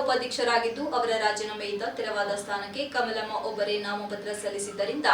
ಉಪಾಧ್ಯಕ್ಷರಾಗಿದ್ದು, ಅವರ ರಾಜೀನಾಮೆಯಿಂದ ತೆರವಾದ ಸ್ಥಾನಕ್ಕೆ ಕಮಲಮ್ಮ ಒಬ್ಬರೇ ನಾಮಪತ್ರ ಸಲ್ಲಿಸಿದ್ದರಿಂದ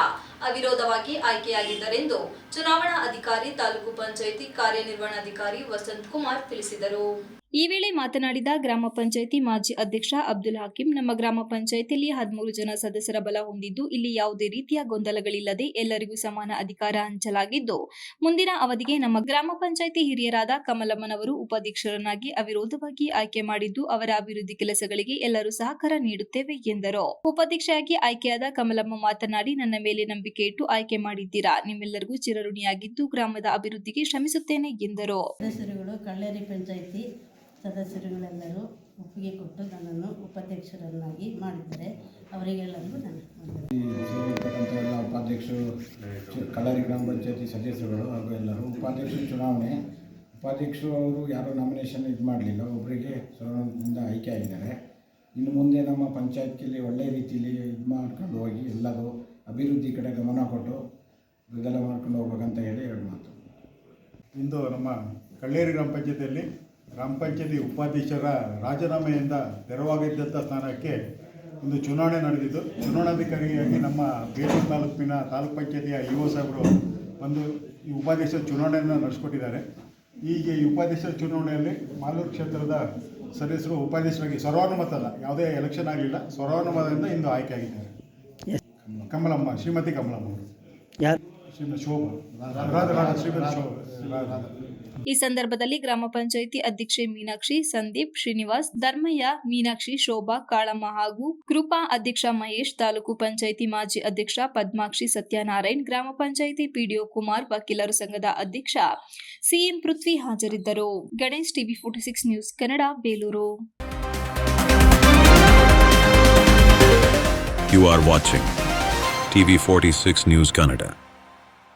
ಅವಿರೋಧವಾಗಿ ಆಯ್ಕೆಯಾಗಿದ್ದರೆಂದು ಚುನಾವಣಾ ಅಧಿಕಾರಿ, ತಾಲೂಕು ಪಂಚಾಯಿತಿ ಕಾರ್ಯನಿರ್ವಹಣಾಧಿಕಾರಿ ವಸಂತ್ ಕುಮಾರ್ ತಿಳಿಸಿದರು. ಈ ವೇಳೆ ಮಾತನಾಡಿದ ಗ್ರಾಮ ಪಂಚಾಯಿತಿ ಮಾಜಿ ಅಧ್ಯಕ್ಷ ಅಬ್ದುಲ್ ಹಾಕಿಂ, ನಮ್ಮ ಗ್ರಾಮ ಪಂಚಾಯಿತಿಯಲ್ಲಿ ಹದಿಮೂರು ಜನ ಸದಸ್ಯರ ಬಲ ಹೊಂದಿದ್ದು, ಇಲ್ಲಿ ಯಾವುದೇ ರೀತಿಯ ಗೊಂದಲಗಳಿಲ್ಲದೆ ಎಲ್ಲರಿಗೂ ಸಮಾನ ಅಧಿಕಾರ ಹಂಚಲಾಗಿದ್ದು, ಮುಂದಿನ ಅವಧಿಗೆ ನಮ್ಮ ಗ್ರಾಮ ಪಂಚಾಯಿತಿ ಹಿರಿಯರಾದ ಕಮಲಮ್ಮನವರು ಉಪಾಧ್ಯಕ್ಷರನ್ನಾಗಿ ಅವಿರೋಧವಾಗಿ ಆಯ್ಕೆ ಮಾಡಿದ್ದು, ಅವರ ಅಭಿವೃದ್ಧಿ ಕೆಲಸಗಳಿಗೆ ಎಲ್ಲರೂ ಸಹಕಾರ ನೀಡುತ್ತೇವೆ ಎಂದರು. ಉಪಾಧ್ಯಕ್ಷೆಯಾಗಿ ಆಯ್ಕೆಯಾದ ಕಮಲಮ್ಮ ಮಾತನಾಡಿ, ನನ್ನ ಮೇಲೆ ನಂಬಿಕೆ ಇಟ್ಟು ಆಯ್ಕೆ ಮಾಡಿದ್ದೀರಾ? ನಿಮ್ಮೆಲ್ಲರಿಗೂ ಚಿರಋಣಿಯಾಗಿದ್ದು, ಗ್ರಾಮದ ಅಭಿವೃದ್ಧಿಗೆ ಶ್ರಮಿಸುತ್ತೇನೆ ಎಂದರು. ಕಳ್ಳೇರಿ ಪಂಚಾಯಿತಿ ಸದಸ್ಯರುಗಳೆಲ್ಲರೂ ಒಪ್ಪಿಗೆ ಕೊಟ್ಟು ನನ್ನನ್ನು ಉಪಾಧ್ಯಕ್ಷರನ್ನಾಗಿ ಮಾಡಿದ್ದಾರೆ. ಅವರಿಗೆಲ್ಲರಿಗೂ ನಾನು ಎಲ್ಲ ಉಪಾಧ್ಯಕ್ಷರು ಕಳ್ಳರಿ ಗ್ರಾಮ ಪಂಚಾಯತಿ ಸದಸ್ಯರುಗಳು ಹಾಗೂ ಎಲ್ಲರೂ ಉಪಾಧ್ಯಕ್ಷರು ಚುನಾವಣೆ. ಉಪಾಧ್ಯಕ್ಷರು ಅವರು ಯಾರೂ ನಾಮಿನೇಷನ್ ಇದು ಮಾಡಲಿಲ್ಲ ಒಬ್ಬರಿಗೆ ಚುನಾವಣೆಯಿಂದ ಆಯ್ಕೆ ಆಗಿದ್ದಾರೆ. ಇನ್ನು ಮುಂದೆ ನಮ್ಮ ಪಂಚಾಯತಿಯಲ್ಲಿ ಒಳ್ಳೆಯ ರೀತಿಯಲ್ಲಿ ಇದು ಮಾಡ್ಕೊಂಡು ಹೋಗಿ ಎಲ್ಲರೂ ಅಭಿವೃದ್ಧಿ ಕಡೆ ಗಮನ ಕೊಟ್ಟು ಇದೆಲ್ಲ ಮಾಡ್ಕೊಂಡು ಹೋಗ್ಬೇಕಂತ ಹೇಳಿ ಎರಡು ಮಾತು. ಇಂದು ನಮ್ಮ ಕಳ್ಳೇರಿ ಗ್ರಾಮ ಪಂಚಾಯತಿಯಲ್ಲಿ ಗ್ರಾಮ ಪಂಚಾಯತಿ ಉಪಾಧ್ಯಕ್ಷರ ರಾಜೀನಾಮೆಯಿಂದ ತೆರವಾಗಿದ್ದಂಥ ಸ್ಥಾನಕ್ಕೆ ಒಂದು ಚುನಾವಣೆ ನಡೆದಿದ್ದು ಚುನಾವಣಾಧಿಕಾರಿಯಾಗಿ ನಮ್ಮ ಬೇಲೂರು ತಾಲೂಕಿನ ತಾಲೂಕ್ ಪಂಚಾಯತಿಯ ಇ ಸಾಹೇಬರು ಒಂದು ಈ ಉಪಾಧ್ಯಕ್ಷ ಚುನಾವಣೆಯನ್ನು ನಡೆಸ್ಕೊಟ್ಟಿದ್ದಾರೆ. ಈಗ ಈ ಉಪಾಧ್ಯಕ್ಷರ ಚುನಾವಣೆಯಲ್ಲಿ ಮಾಲೂರು ಕ್ಷೇತ್ರದ ಸದಸ್ಯರು ಉಪಾಧ್ಯಕ್ಷರಾಗಿ ಸರ್ವಾನುಮತದ ಯಾವುದೇ ಎಲೆಕ್ಷನ್ ಆಗಲಿಲ್ಲ ಸರ್ವಾನುಮತದಿಂದ ಇಂದು ಆಯ್ಕೆಯಾಗಿದ್ದಾರೆ ಕಮಲಮ್ಮ ಶ್ರೀಮತಿ ಕಮಲಮ್ಮ ಅವರು. ಯಾರು ಶ್ರೀಮತಿ ಶೋಭಾ. ರಾಧಾ ರಾಧಾ ಶ್ರೀಮತಿ ಶೋಭಾ. ಈ ಸಂದರ್ಭದಲ್ಲಿ ಗ್ರಾಮ ಪಂಚಾಯಿತಿ ಅಧ್ಯಕ್ಷೆ ಮೀನಾಕ್ಷಿ ಸಂದೀಪ್ ಶ್ರೀನಿವಾಸ್ ಧರ್ಮಯ್ಯ ಮೀನಾಕ್ಷಿ ಶೋಭಾ ಕಾಳಮ್ಮ ಹಾಗೂ ಕೃಪಾ ಅಧ್ಯಕ್ಷ ಮಹೇಶ್ ತಾಲೂಕು ಪಂಚಾಯಿತಿ ಮಾಜಿ ಅಧ್ಯಕ್ಷ ಪದ್ಮಾಕ್ಷಿ ಸತ್ಯನಾರಾಯಣ್ ಗ್ರಾಮ ಪಂಚಾಯಿತಿ ಪಿಡಿಒ ಕುಮಾರ್ ವಕೀಲರು ಸಂಘದ ಅಧ್ಯಕ್ಷ ಸಿಎಂ ಪೃಥ್ವಿ ಹಾಜರಿದ್ದರು. Ganesh TV forty six news Kannada Belur. You are watching TV46 News Kannada.